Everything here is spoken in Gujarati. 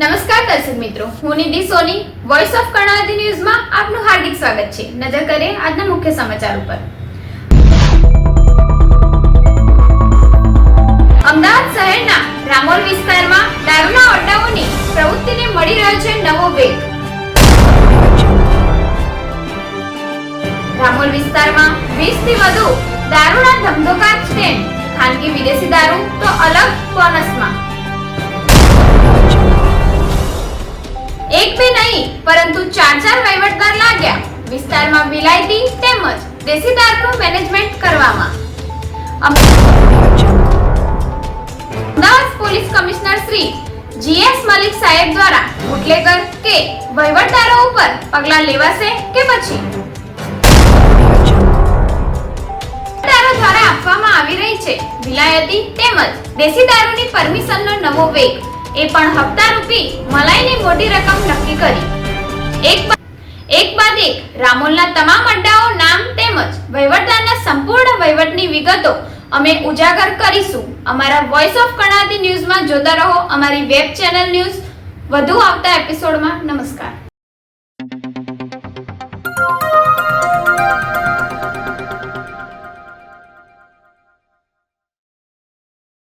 મિત્રો, હું નિધિ સોની વોઇસ ઓફ કર્ણાવતી ન્યૂઝમાં આપનું હાર્દિક સ્વાગત છે. નજર કરીએ આજના મુખ્ય સમાચાર ઉપર. અમદાવાદ શહેરના રામોલ વિસ્તારમાં દારૂના અડ્ડાઓની પ્રવૃત્તિને મળી રહ્યો છે નવો વેગ. રામોલ વિસ્તારમાં 20 થી વધુ દારૂના ધમધોકાર સ્ટેન્ડ ખાનગી વિદેશી દારૂ તો અલગ બોનસમાં ચાર વહીવટદાર લાગ્યા. વિસ્તારમાં વિલાયતી તેમજ દેશી દારૂનું મેનેજમેન્ટ કરવામાં. Ahmedabad police commissioner Shri G S Malik સાહેબ દ્વારા બુટલેગર કે વહીવટદારો ઉપર પગલાં લેવાશે કે પછી? દ્વારા આપવામાં આવી રહી છે વિલાયતી તેમજ દેશી દારૂની પરમિશનનો નવો વેગ. એ પણ હપ્તા રૂપી મલાઈની મોટી રકમ નક્કી કરી. એક એક બાદ એક, રામોલના તમામ અડ્ડાઓ નામ તેમજ વહીવટદારના સંપૂર્ણ વહીવટની વિગતો અમે ઉજાગર કરીશું. અમારા વોઇસ ઓફ કર્ણાવતી ન્યૂઝમાં જોતા રહો અમારી વેબ ચેનલ ન્યૂઝ. વધુ આવતા એપિસોડમાં નમસ્કાર.